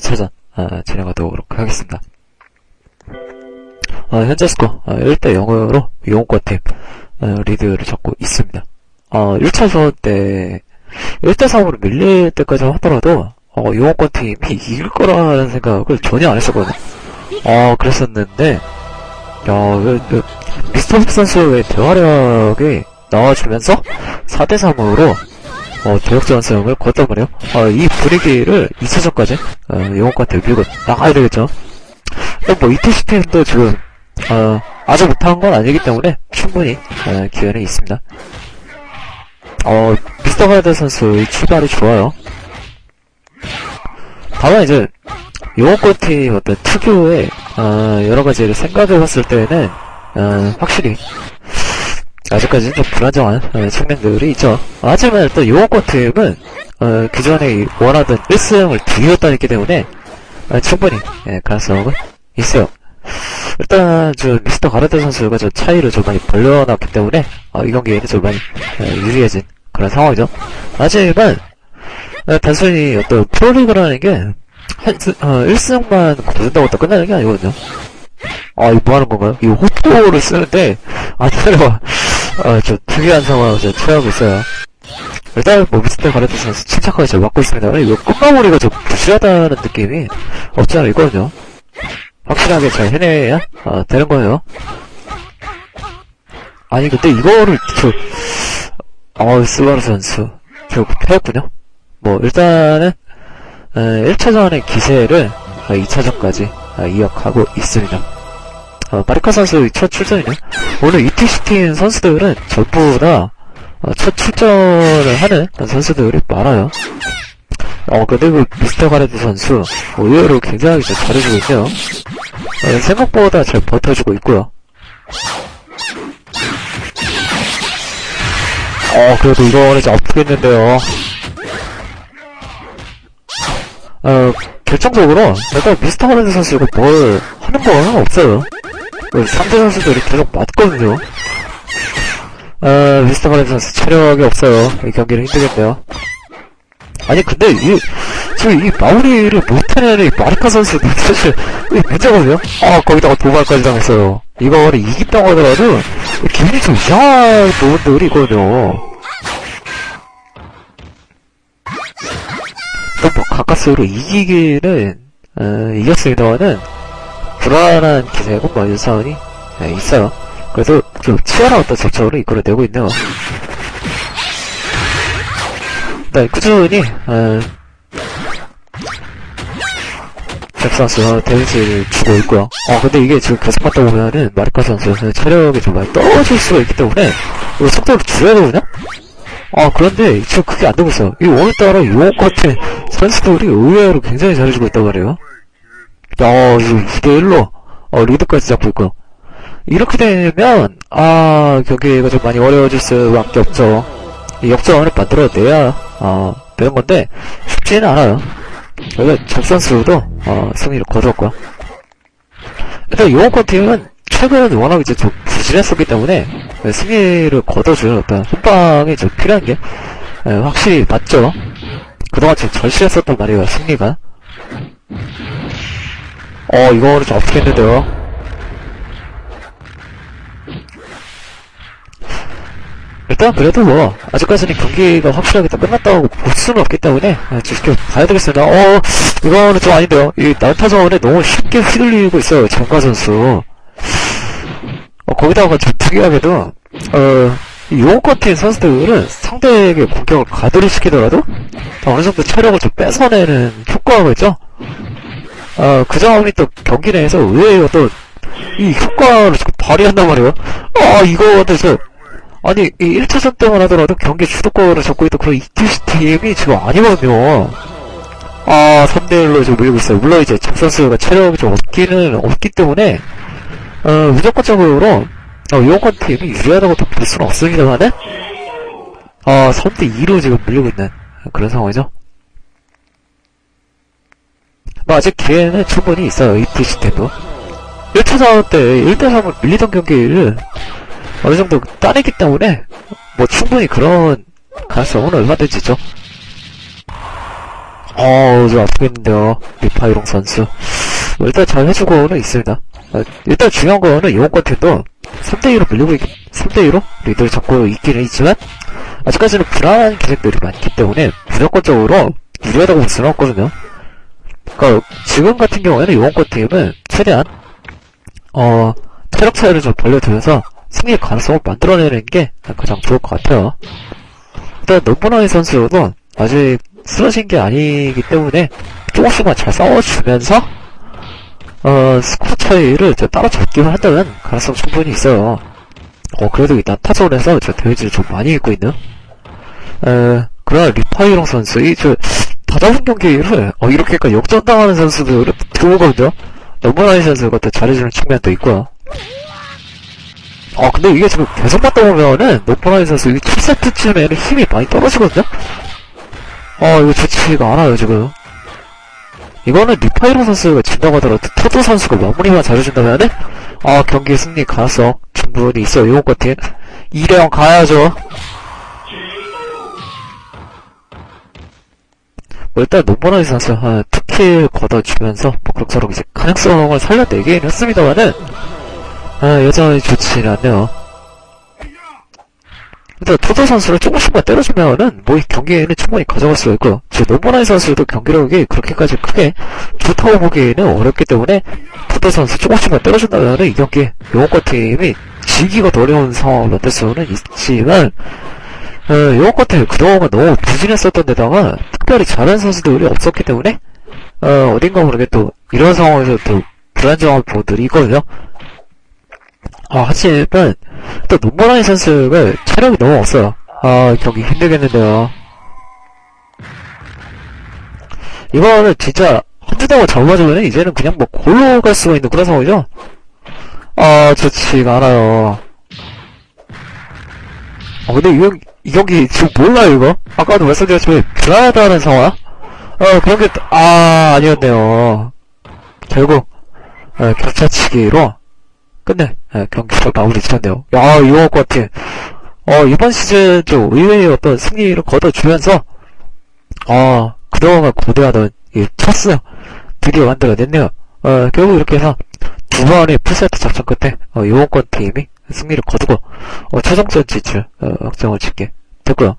2차전 아, 진행하도록 하겠습니다. 아, 현재 스코어 1대 0으로 이용권팀 아, 리드를 잡고 있습니다. 어, 1차전 때 1대 3으로 밀릴 때까지 하더라도 어, 이용권팀이 이길 거라는 생각을 전혀 안 했었거든요. 어, 그랬었는데 야, 그, 그, 미스터 훅 선수의 대화력이 나와주면서 4대 3으로 어, 거뒀단 말이에요. 어, 이 분위기를 2차전까지 어, 영웅한테 밀고 나가야 되겠죠. 근데 뭐 이투시 팀도 지금 어, 아주 못한 건 아니기 때문에 충분히 어, 기회는 있습니다. 어, 미스터 가드 선수의 출발이 좋아요. 다만 이제 영웅권 팀 어떤 특유의 어, 여러 가지를 생각해 봤을 때는 어, 확실히 아직까지는 좀 불안정한 어, 측면들이 있죠. 하지만 또 요원권 팀은 어, 기존에 원하던 1승을 뒤이었다기 때문에 어, 충분히 예, 가능성은 있어요. 일단 저 미스터 가르드 선수가 저 차이를 좀 많이 벌려놨기 때문에 어, 이 경기에는 좀 많이 예, 유리해진 그런 상황이죠. 하지만 어, 단순히 어떤 프로리그라는 게 한, 어, 1승만 거둔다고 또 끝나는 게 아니거든요. 아, 이거 뭐 하는 건가요? 이 호토를 쓰는데, 아, 기다려 봐. 아, 저 특이한 상황을 저 처하고 있어요. 일단, 뭐, 미스터 가레트 선수 침착하게 잘 막고 있습니다. 이거 끝마무리가 좀 부실하다는 느낌이 없지 않아 있거든요. 확실하게 잘 해내야, 아, 되는 거예요. 아니, 근데 이거를, 저, 어, 스바루 선수. 결국 패했군요. 뭐, 일단은, 어, 1차전의 기세를 2차전까지 이어가고 있습니다. 어, 마리카 선수 첫 출전이네요. 오늘 ETC 팀 선수들은 전부 다 어, 첫 출전을 하는 선수들이 많아요. 어, 근데 그 미스터 가레드 선수 의외로 굉장히 잘 잘해주고 있네요. 어, 생각보다 잘 버텨주고 있고요. 어, 그래도 이거는 좀 아프겠는데요. 어, 결정적으로, 일단 미스터 가레드 선수가 뭘 하는 건 없어요. 그 상대 선수들이 계속 맞거든요. 어, 미스터 가레드 선수 체력이 없어요. 이 경기는 힘들겠네요. 아니, 근데 이, 지금 이 마무리를 못하는 이 마리카 선수도 사실, 이 문제거든요? 아, 거기다가 도발까지 당했어요. 이거를 이긴다고 하더라도, 기분이 좀 이상한 부분들이 있거든요. 또뭐 가까스로 이기기는 어, 이겼습니다만은 불안한 기세고 뭐 유사원이 네, 있어요. 그래도 좀 치열한 어떤 접촉으로 이끌어내고 있네요. 네, 꾸준히 어, 잭 선수가 데미지를 주고 있고요. 어, 근데 이게 지금 계속 갔다 보면은 마리카 선수는 체력이 좀 많이 떨어질 수가 있기 때문에 이거 속도를 줄여야 되거든요? 아, 그런데 지금 그게 안 되고 있어요. 이 오늘따라 요원 같은 선수들이 의외로 굉장히 잘해주고 있단 말이에요. 어, 2대1로, 어, 리드까지 잡고 있고요. 이렇게 되면, 아, 경기가 좀 많이 어려워질 수 밖에 없죠. 이 역전을 만들어내야, 어, 되는 건데, 쉽지는 않아요. 그래서 적 선수도, 어, 승리를 거뒀고요. 일단 요원권 팀은 최근 워낙 이제 좀 부진했었기 때문에, 승리를 거둬주는 어떤 한방이 좀 필요한 게, 예, 확실히 맞죠. 그동안 좀 절실했었단 말이에요, 승리가. 어, 이거는 좀 아프겠는데요. 일단 그래도 뭐 아직까지는 경기가 확실하게 다 끝났다고 볼 수는 없기 때문에 아, 지켜봐야 되겠습니다. 어, 이거는 좀 아닌데요. 이 난타전에 너무 쉽게 휘둘리고 있어요, 정가 선수. 어, 거기다가 좀 특이하게도 어, 이 요원권팀 선수들은 상대에게 공격을 가드를 시키더라도 어느 정도 체력을 좀 뺏어내는 효과가 있죠. 어, 그 점이 또 경기 내에서 의외의 어떤 이 효과를 발휘한단 말이에요. 아, 이거 대해서 아니, 이 1차전 때만 하더라도 경기 주도권을 잡고 있던 그런 이티시 팀이 지금 아니거든요. 아, 3대1로 지금 밀고 있어요. 물론 이제 정 선수가 체력이 좀 없기는 없기 때문에, 어, 무조건적으로, 어, 요건 팀이 유리하다고 또볼 수는 없습니다만은, 아, 3대2로 지금 밀리고 있는 그런 상황이죠. 뭐, 아직 기회는 충분히 있어요, 이티시 팀도. 1차전 때 1대3을 밀리던 경기를 어느 정도 따내기 때문에 뭐 충분히 그런 가능성은 얼마든지 있죠. 어, 좀 아프겠는데요. 리파이롱 선수. 뭐 일단 잘 해주고는 있습니다. 아, 일단 중요한 거는 이번 팀도 3대2로 밀리고, 있, 3대2로 리드를 잡고 있기는 있지만, 아직까지는 불안한 기색들이 많기 때문에, 무조건적으로 유리하다고 볼 수는 없거든요. 그니까, 지금 같은 경우에는 이번 팀은 최대한, 어, 체력 차이를 좀 벌려두면서, 승리의 가능성을 만들어내는 게 가장 좋을 것 같아요. 일단, 노보나이 선수도 아직 쓰러진 게 아니기 때문에, 조금씩만 잘 싸워주면서, 어, 스코어 차이를 저 따라잡기만 한다면 가능성 충분히 있어요. 어, 그래도 일단 타선에서 저 데미지를 좀 많이 입고 있는. 에, 그러나 리파이롱 선수, 이, 저, 다잡은 경기를, 어, 이렇게까지 역전당하는 선수들은 들어오거든요? 너무나이 선수가 더 잘해주는 측면도 있고요. 어, 근데 이게 지금 계속 봤다 보면은, 노포나이 선수, 이 7세트쯤에는 힘이 많이 떨어지거든요? 어, 이거 좋지가 않아요, 지금. 이거는 리파이로 선수가 진다고 하더라도 토도 선수가 마무리만 잘해준다면은 아 경기 승리 가능성 충분히 있어요 이번 같은 2대0 가야죠 일단 노보나이 선수 한 투킬 걷어주면서 뭐 그럭저럭 이제 가능성을 살려내긴 했습니다만은 아 여전히 좋지는 않네요 일단 토도 선수를 조금씩만 때려주면은 뭐 이 경기에는 충분히 가져갈 수가 있고요. 지금 노보나이 선수도 경기력이 그렇게까지 크게 좋다고 보기에는 어렵기 때문에 토도 선수 조금씩만 때려준다면은 이 경기 용호과 팀이 지기가 더 어려운 상황을 만들 수는 있지만 어, 용호과 팀이 그동안 너무 부진했었던 데다가 특별히 잘하는 선수들이 없었기 때문에 어, 어딘가 모르게 또 이런 상황에서 또 불안정한 부분들이 있거든요. 아, 하지만, 또, 눈보라니 선수가 체력이 너무 없어요. 아, 경기 힘들겠는데요. 이거는 진짜, 한두 대만 잡아주면 이제는 그냥 뭐 골로 갈 수가 있는 그런 상황이죠? 아, 좋지가 않아요. 아, 근데 이, 경- 이 경기 지금 몰라요, 이거? 아까도 말씀드렸지만, 불안하다는 상황? 어, 그런 게, 또- 아, 아니었네요. 결국, 어, 격차치기로, 끝내 예, 경기를 마무리 지었네요. 야 이거 것 같아. 어 이번 시즌 좀 의외의 어떤 승리를 거둬주면서 어 그동안 고대하던 이 첫스 드디어 만들어냈네요. 어 결국 이렇게 해서 두 번의 풀세트 작전 끝에 어, 요원권 팀이 승리를 거두고 어, 최종전 진출 어, 확정을 짓게 됐고요.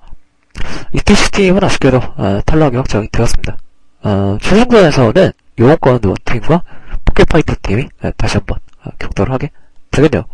이티시 팀은 아쉽게도 어, 탈락이 확정이 되었습니다. 어, 최종전에서는 요원권 팀과 포켓파이터 팀이 어, 다시 한번 어, 격돌을 하게 되겠네요.